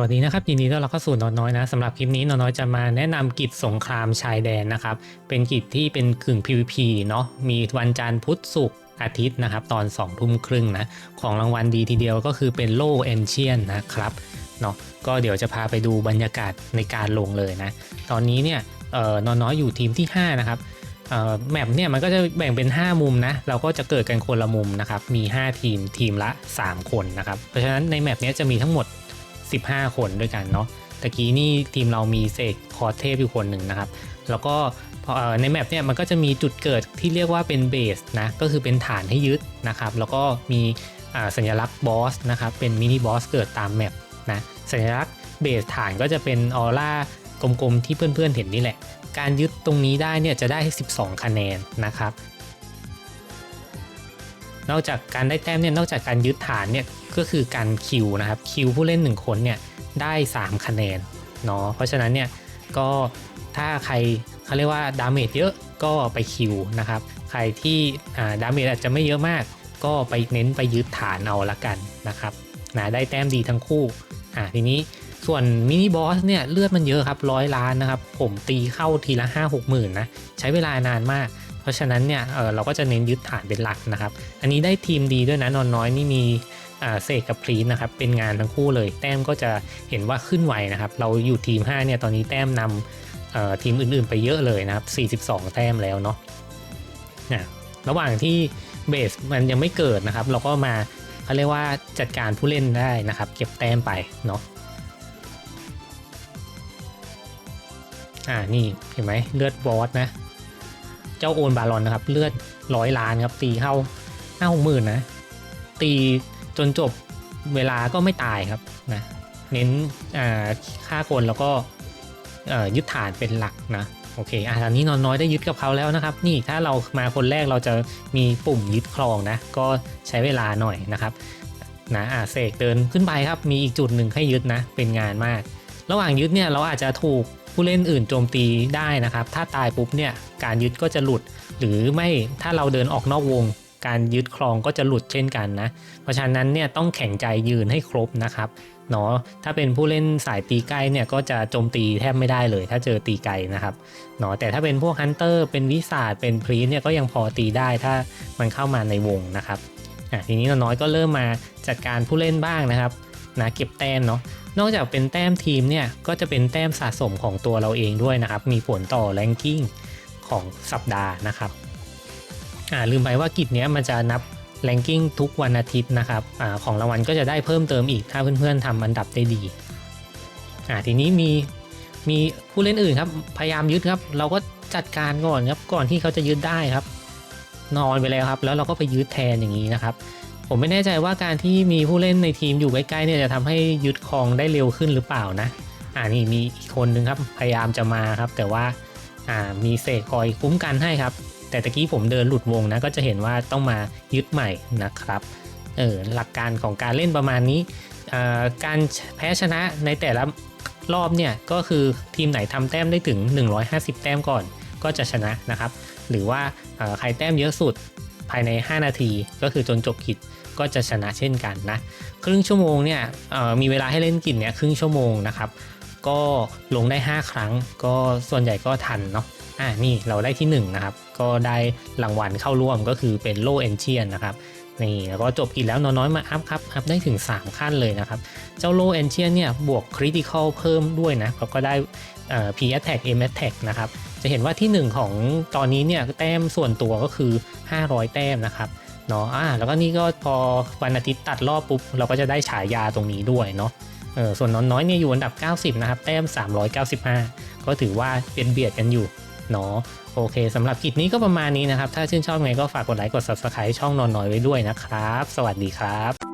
สวัสดีนะครับยินดีต้อนรับเข้าสู่นอนน้อยนะสำหรับคลิปนี้นอนน้อยจะมาแนะนำกิจสงครามชายแดนนะครับ เป็นกิจที่เป็นกึ่ง PVP เนาะมีวันจันทร์พุธศุกร์อาทิตย์นะครับ ตอน2องทุ่มครึ่งนะ ของรางวัลดีทีเดียวก็คือเป็นโล่เอนเชียนนะครับเนาะก็เดี๋ยวจะพาไปดูบรรยากาศในการลงเลยนะ ตอนนี้เนี่ยเอ่อนอนน้อยอยู่ทีมที่ 5 นะครับเอ่อแมปเนี่ยมันก็จะแบ่งเป็น 5 มุมนะ เราก็จะเกิดกันคนละมุมนะครับ มี 5 ทีมทีมละ 3 คนนะครับ เพราะฉะนั้นในแมปเนี้ยจะมีทั้งหมด 15 คนด้วยกันเนาะตะกี้นี่ทีมเรามีเสกคอเทพอยู่คนหนึ่งนะครับ แล้วก็ในแมปเนี่ยมันก็จะมีจุดเกิดที่เรียกว่าเป็นเบสนะก็คือเป็นฐานให้ยึดนะครับ แล้วก็มีสัญลักษณ์บอสนะครับเป็นมินิบอสเกิดตามแมปนะสัญลักษณ์เบสฐานก็จะเป็นออร่ากลมๆที่เพื่อนๆเห็นนี่แหละ การยึดตรงนี้ได้เนี่ยจะได้ 12 คะแนนนะครับนอกจากการได้แต้มเนี่ยนอกจากการยึดฐานเนี่ย ก็คือการคิวนะครับคิวผู้เล่น 1 คนเนี่ยได้ 3 คะแนนเนาะเพราะฉะนั้นเนี่ยก็ถ้าใครเขาเรียกว่าดาเมจเยอะก็ไปคิวนะครับ ใครที่ดาเมจอาจจะไม่เยอะมาก ก็ไปเน้นไปยึดฐานเอาละกันนะครับนะได้แต้มดีทั้งคู่อ่าทีนี้ส่วนมินิบอสเนี่ยเลือดมันเยอะครับร้อยล้านนะครับ ผมตีเข้าทีละ 5 6 หมื่นนะใช้เวลานานมาก เพราะฉะนั้นเนี่ยเเราก็จะเน้นยึดฐานเป็นหลักนะครับ อันนี้ได้ทีมดีด้วยนะนอนน้อยนี่มี เสกกับพรีนนะครับเป็นงานทั้งคู่เลย แต้มก็จะเห็นว่าขึ้นไวนะครับ เราอยู่ทีม 5 เนี่ยตอนนี้แต้มนำทีมอื่นๆไปเยอะเลยนะครับ 42 แต้มแล้วเนาะนะระหว่างที่เบสมันยังไม่เกิดนะครับ เราก็มาเขาเรียกว่าจัดการผู้เล่นได้นะครับ เก็บแต้มไปเนาะอ่านี่เห็นไหมเลือดบอสนะ เจ้าโอนบาลอนนะครับ เลือดร้อยล้านครับตีเข้าห้าหกหมื่นนะ ตี จนจบเวลาก็ไม่ตายครับนะเน้นฆ่าคนแล้วก็ยึดฐานเป็นหลักนะโอเคอะตอนนี้นอนน้อยได้ยึดกับเขาแล้วนะครับ นี่ถ้าเรามาคนแรกเราจะมีปุ่มยึดครองนะ ก็ใช้เวลาหน่อยนะครับนะอะเสกเดินขึ้นไปครับ มีอีกจุดหนึ่งให้ยึดนะ เป็นงานมาก ระหว่างยึดเนี่ยเราอาจจะถูกผู้เล่นอื่นโจมตีได้นะครับ ถ้าตายปุ๊บเนี่ยการยึดก็จะหลุด หรือไม่ถ้าเราเดินออกนอกวง การยึดครองก็จะหลุดเช่นกันนะ เพราะฉะนั้นเนี่ยต้องแข็งใจยืนให้ครบนะครับเนาะถ้าเป็นผู้เล่นสายตีใกล้เนี่ยก็จะโจมตีแทบไม่ได้เลย ถ้าเจอตีไกลนะครับเนาะแต่ถ้าเป็นพวกฮันเตอร์เป็นวิสาดเป็นพรีเนี่ยก็ยังพอตีได้ถ้ามันเข้ามาในวงนะครับอะทีนี้น้อยก็เริ่มมาจัดการผู้เล่นบ้างนะครับนะเก็บแต้มเนาะนอกจากเป็นแต้มทีมเนี่ยก็จะเป็นแต้มสะสมของตัวเราเองด้วยนะครับ มีผลต่อแรงกิ้งของสัปดาห์นะครับ อ่าลืมไปว่ากิจเนี้ยมันจะนับแรงกิ้งทุกวันอาทิตย์นะครับอ่าของรางวัลก็จะได้เพิ่มเติมอีกถ้าเพื่อนๆทำอันดับได้ดีอ่าทีนี้มีมีผู้เล่นอื่นครับพยายามยึดครับ เราก็จัดการก่อนครับก่อนที่เขาจะยึดได้ครับ นอนไปแล้วครับ แล้วเราก็ไปยึดแทนอย่างนี้นะครับ ผมไม่แน่ใจว่าการที่มีผู้เล่นในทีมอยู่ใกล้ๆเนี่ยจะทำให้ยึดครองได้เร็วขึ้นหรือเปล่านะอ่านี่มีอีกคนนึงครับพยายามจะมาครับ แต่ว่าอ่ามีเศษคอยคุ้มกันให้ครับ แต่ตะกี้ผมเดินหลุดวงนะก็จะเห็นว่าต้องมายึดใหม่นะครับเออหลักการของการเล่นประมาณนี้การแพ้ชนะในแต่ละรอบเนี่ยก็คือทีมไหนทำแต้มได้ถึง 150 แต้มก่อนก็จะชนะนะครับ หรือว่าใครแต้มเยอะสุดภายใน 5 นาทีก็คือจนจบกิจก็จะชนะเช่นกันนะ ครึ่งชั่วโมงเนี่ยมีเวลาให้เล่นกินเนี่ยครึ่งชั่วโมงนะครับ ก็ลงได้ 5 ครั้ง ก็ส่วนใหญ่ก็ทันเนาะอ่านี่เราได้ที่ 1 นะครับ ก็ได้รางวัลเข้าร่วมก็คือเป็นโลเอนเชียนนะครับนี่แล้วก็จบกินแล้วน้อยๆมาอัพครับ อัพได้ถึง 3 ขั้นเลยนะครับ เจ้าโลเอนเชียนเนี่ยบวกคริติคอลเพิ่มด้วยนะแล้วก็ได้พีแอตแทกเอ็มแอตแทกนะครับ จะเห็นว่าที่ 1 ของตอนนี้เนี่ยแต้มส่วนตัวก็คือ 500 แต้มนะครับเนาะอ่าแล้วก็นี่ก็พอวันอาทิตย์ตัดรอบปุ๊บ เราก็จะได้ฉายาตรงนี้ด้วยเนาะ เออส่วนน้อนน้อยเนี่ยอยู่อันดับ 90 นะครับ แต้ม 395 ก็ถือว่าเป็นเบียดกันอยู่เนาะโอเคสำหรับกิจนี้ก็ประมาณนี้นะครับ ถ้าชื่นชอบไงก็ฝากกดไลค์กด subscribe ช่องนอนน้อยไว้ด้วยนะครับ สวัสดีครับ